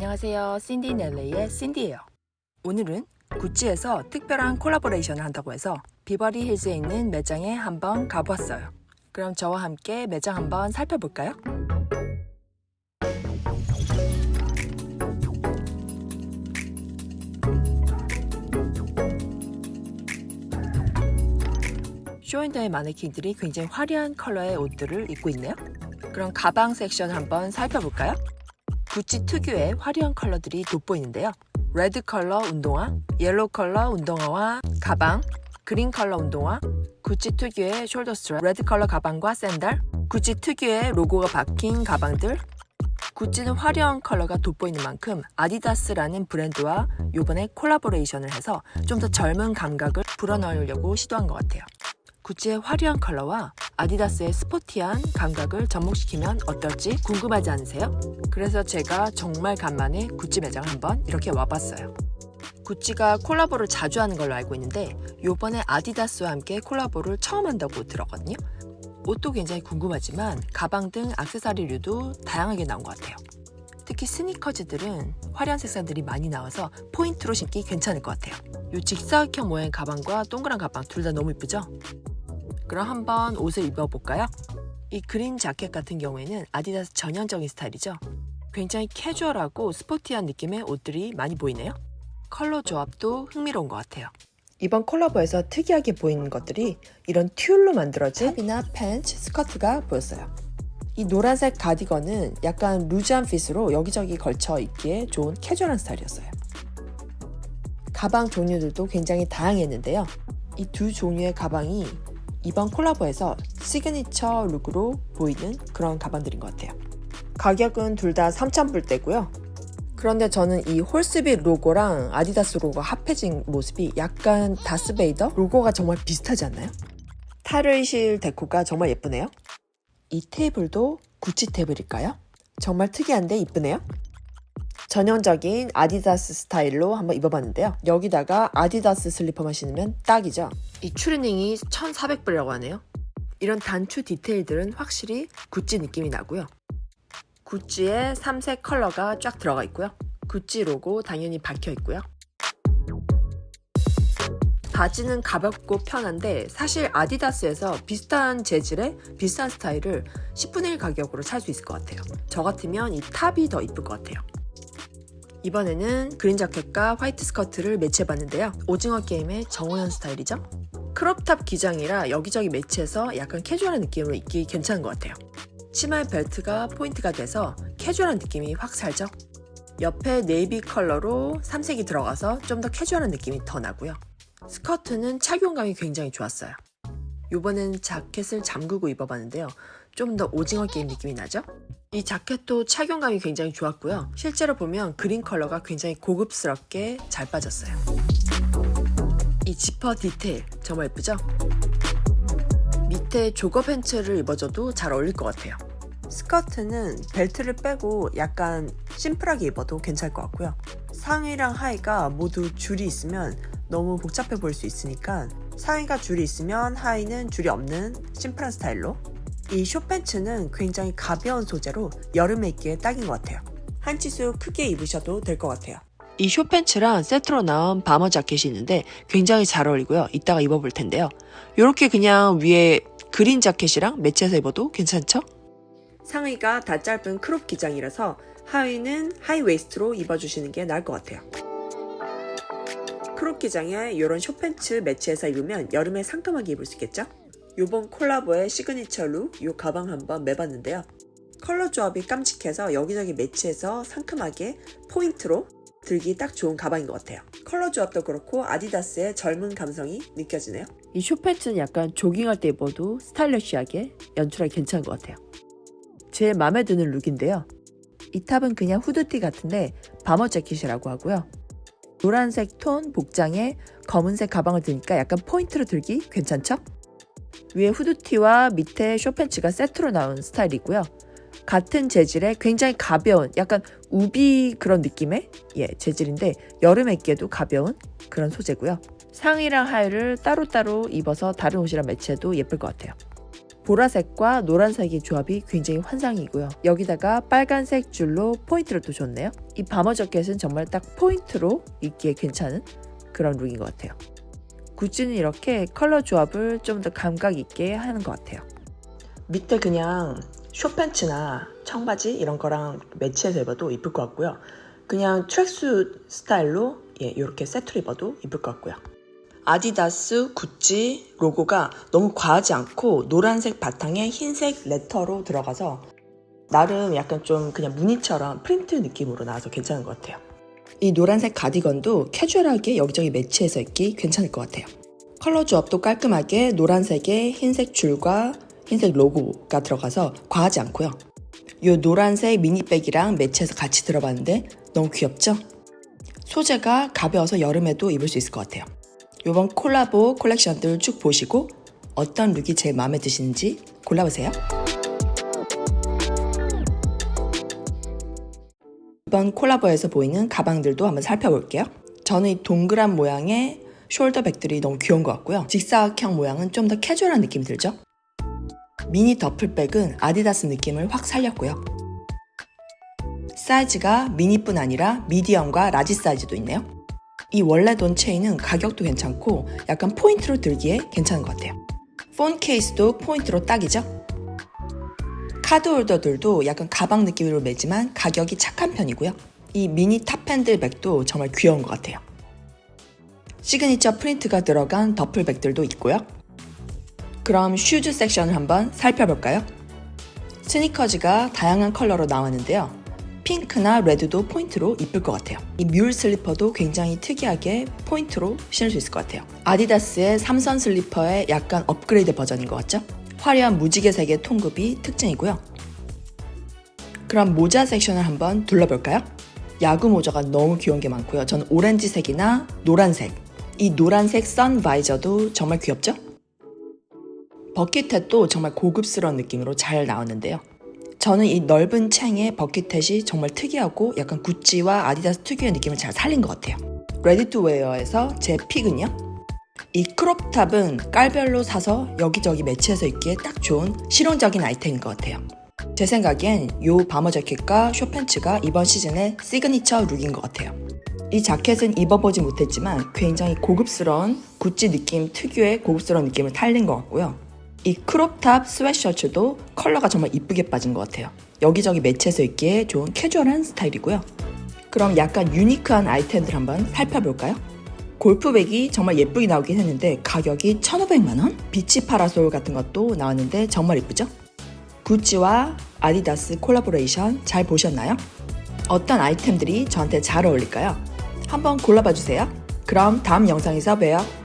안녕하세요. 신디 넬레이의 신디예요. 오늘은 구찌에서 특별한 콜라보레이션을 한다고 해서 비버리 힐즈에 있는 매장에 한번 가보았어요. 그럼 저와 함께 매장 한번 살펴볼까요? 쇼윈도의 마네킹들이 굉장히 화려한 컬러의 옷들을 입고 있네요. 그럼 가방 섹션 한번 살펴볼까요? 구찌 특유의 화려한 컬러들이 돋보이는데요. 레드 컬러 운동화, 옐로우 컬러 운동화와 가방, 그린 컬러 운동화, 구찌 특유의 숄더 스트랩, 레드 컬러 가방과 샌들, 구찌 특유의 로고가 박힌 가방들, 구찌는 화려한 컬러가 돋보이는 만큼 아디다스라는 브랜드와 요번에 콜라보레이션을 해서 좀 더 젊은 감각을 불어넣으려고 시도한 것 같아요. 구찌의 화려한 컬러와 아디다스의 스포티한 감각을 접목시키면 어떨지 궁금하지 않으세요? 그래서 제가 정말 간만에 구찌 매장 한번 이렇게 와봤어요. 구찌가 콜라보를 자주 하는 걸로 알고 있는데 요번에 아디다스와 함께 콜라보를 처음 한다고 들었거든요. 옷도 굉장히 궁금하지만 가방 등 액세서리류도 다양하게 나온 것 같아요. 특히 스니커즈들은 화려한 색상들이 많이 나와서 포인트로 신기 괜찮을 것 같아요. 이 직사각형 모양의 가방과 동그란 가방 둘 다 너무 이쁘죠? 그럼 한번 옷을 입어볼까요? 이 그린 자켓 같은 경우에는 아디다스 전형적인 스타일이죠. 굉장히 캐주얼하고 스포티한 느낌의 옷들이 많이 보이네요. 컬러 조합도 흥미로운 것 같아요. 이번 콜라보에서 특이하게 보이는 것들이 이런 튤로 만들어진 탑이나 팬츠, 스커트가 보였어요. 이 노란색 가디건은 약간 루즈한 핏으로 여기저기 걸쳐 입기에 좋은 캐주얼한 스타일이었어요. 가방 종류들도 굉장히 다양했는데요. 이 두 종류의 가방이 이번 콜라보에서 시그니처 룩으로 보이는 그런 가방들인 것 같아요. 가격은 둘 다 3,000불대고요. 그런데 저는 이 홀스빗 로고랑 아디다스 로고가 합해진 모습이 약간 다스베이더 로고가 정말 비슷하지 않나요? 타르실 데코가 정말 예쁘네요. 이 테이블도 구찌 테이블일까요? 정말 특이한데 이쁘네요. 전형적인 아디다스 스타일로 한번 입어봤는데요. 여기다가 아디다스 슬리퍼만 신으면 딱이죠. 이 추리닝이 1,400불이라고 하네요. 이런 단추 디테일들은 확실히 구찌 느낌이 나고요. 구찌의 3색 컬러가 쫙 들어가 있고요. 구찌 로고 당연히 박혀 있고요. 바지는 가볍고 편한데 사실 아디다스에서 비슷한 재질의 비슷한 스타일을 10분의 1 가격으로 살 수 있을 것 같아요. 저 같으면 이 탑이 더 이쁠 것 같아요. 이번에는 그린 자켓과 화이트 스커트를 매치해봤는데요. 오징어 게임의 정호연 스타일이죠. 크롭탑 기장이라 여기저기 매치해서 약간 캐주얼한 느낌으로 입기 괜찮은 것 같아요. 치마의 벨트가 포인트가 돼서 캐주얼한 느낌이 확 살죠. 옆에 네이비 컬러로 삼색이 들어가서 좀 더 캐주얼한 느낌이 더 나고요. 스커트는 착용감이 굉장히 좋았어요. 이번엔 자켓을 잠그고 입어봤는데요. 좀 더 오징어 게임 느낌이 나죠? 이 자켓도 착용감이 굉장히 좋았고요. 실제로 보면 그린 컬러가 굉장히 고급스럽게 잘 빠졌어요. 이 지퍼 디테일 정말 예쁘죠? 밑에 조거 팬츠를 입어줘도 잘 어울릴 것 같아요. 스커트는 벨트를 빼고 약간 심플하게 입어도 괜찮을 것 같고요. 상의랑 하의가 모두 줄이 있으면 너무 복잡해 보일 수 있으니까 상의가 줄이 있으면 하의는 줄이 없는 심플한 스타일로 이 숏팬츠는 굉장히 가벼운 소재로 여름에 입기에 딱인 것 같아요. 한 치수 크게 입으셔도 될 것 같아요. 이 숏팬츠랑 세트로 나온 바머 자켓이 있는데 굉장히 잘 어울리고요. 이따가 입어볼 텐데요. 이렇게 그냥 위에 그린 자켓이랑 매치해서 입어도 괜찮죠? 상의가 다 짧은 크롭 기장이라서 하의는 하이 웨이스트로 입어주시는 게 나을 것 같아요. 크롭 기장에 이런 숏팬츠 매치해서 입으면 여름에 상큼하게 입을 수 있겠죠? 요번 콜라보의 시그니처 룩, 요 가방 한번 매봤는데요. 컬러 조합이 깜찍해서 여기저기 매치해서 상큼하게 포인트로 들기 딱 좋은 가방인 것 같아요. 컬러 조합도 그렇고 아디다스의 젊은 감성이 느껴지네요. 이 숏팬츠는 약간 조깅할 때 입어도 스타일리시하게 연출하기 괜찮은 것 같아요. 제일 마음에 드는 룩인데요. 이 탑은 그냥 후드티 같은데 바머 재킷이라고 하고요. 노란색 톤 복장에 검은색 가방을 드니까 약간 포인트로 들기 괜찮죠? 위에 후드티와 밑에 숏팬츠가 세트로 나온 스타일이고요. 같은 재질의 굉장히 가벼운 약간 우비 그런 느낌의 예, 재질인데 여름에 입기에도 가벼운 그런 소재고요. 상의랑 하의를 따로따로 입어서 다른 옷이랑 매치해도 예쁠 것 같아요. 보라색과 노란색의 조합이 굉장히 환상이고요. 여기다가 빨간색 줄로 포인트를 또 줬네요. 이 바머 저켓은 정말 딱 포인트로 입기에 괜찮은 그런 룩인 것 같아요. 구찌는 이렇게 컬러 조합을 좀 더 감각 있게 하는 것 같아요. 밑에 그냥 숏팬츠나 청바지 이런 거랑 매치해서 입어도 이쁠 것 같고요. 그냥 트랙수 스타일로 예, 이렇게 세트로 입어도 이쁠 것 같고요. 아디다스, 구찌 로고가 너무 과하지 않고 노란색 바탕에 흰색 레터로 들어가서 나름 약간 좀 그냥 무늬처럼 프린트 느낌으로 나와서 괜찮은 것 같아요. 이 노란색 가디건도 캐주얼하게 여기저기 매치해서 입기 괜찮을 것 같아요. 컬러 조합도 깔끔하게 노란색에 흰색 줄과 흰색 로고가 들어가서 과하지 않고요. 이 노란색 미니백이랑 매치해서 같이 들어봤는데 너무 귀엽죠? 소재가 가벼워서 여름에도 입을 수 있을 것 같아요. 이번 콜라보 콜렉션들 쭉 보시고 어떤 룩이 제일 마음에 드시는지 골라보세요. 이번 콜라보에서 보이는 가방들도 한번 살펴볼게요. 저는 이 동그란 모양의 숄더 백들이 너무 귀여운 것 같고요. 직사각형 모양은 좀 더 캐주얼한 느낌 들죠? 미니 더플백은 아디다스 느낌을 확 살렸고요. 사이즈가 미니뿐 아니라 미디엄과 라지 사이즈도 있네요. 이 원래 돈 체인은 가격도 괜찮고 약간 포인트로 들기에 괜찮은 것 같아요. 폰 케이스도 포인트로 딱이죠? 카드 홀더들도 약간 가방 느낌으로 매지만 가격이 착한 편이고요. 이 미니 탑핸들 백도 정말 귀여운 것 같아요. 시그니처 프린트가 들어간 더플백들도 있고요. 그럼 슈즈 섹션을 한번 살펴볼까요? 스니커즈가 다양한 컬러로 나왔는데요. 핑크나 레드도 포인트로 이쁠 것 같아요. 이 뮬 슬리퍼도 굉장히 특이하게 포인트로 신을 수 있을 것 같아요. 아디다스의 삼선 슬리퍼의 약간 업그레이드 버전인 것 같죠? 화려한 무지개색의 통급이 특징이고요. 그럼 모자 섹션을 한번 둘러볼까요? 야구 모자가 너무 귀여운 게 많고요. 저는 오렌지색이나 노란색. 이 노란색 선 바이저도 정말 귀엽죠? 버킷햇도 정말 고급스러운 느낌으로 잘 나왔는데요. 저는 이 넓은 챙의 버킷햇이 정말 특이하고 약간 구찌와 아디다스 특유의 느낌을 잘 살린 것 같아요. 레디 투 웨어에서 제 픽은요. 이 크롭탑은 깔별로 사서 여기저기 매치해서 입기에 딱 좋은 실용적인 아이템인 것 같아요. 제 생각엔 이 바머 재킷과 숏팬츠가 이번 시즌의 시그니처 룩인 것 같아요. 이 자켓은 입어보지 못했지만 굉장히 고급스러운 구찌 느낌 특유의 고급스러운 느낌을 탈린 것 같고요. 이 크롭탑 스웨셔츠도 컬러가 정말 이쁘게 빠진 것 같아요. 여기저기 매치해서 입기에 좋은 캐주얼한 스타일이고요. 그럼 약간 유니크한 아이템들 한번 살펴볼까요? 골프백이 정말 예쁘게 나오긴 했는데 가격이 1,500만원? 비치 파라솔 같은 것도 나왔는데 정말 이쁘죠? 구찌와 아디다스 콜라보레이션 잘 보셨나요? 어떤 아이템들이 저한테 잘 어울릴까요? 한번 골라봐 주세요. 그럼 다음 영상에서 봬요.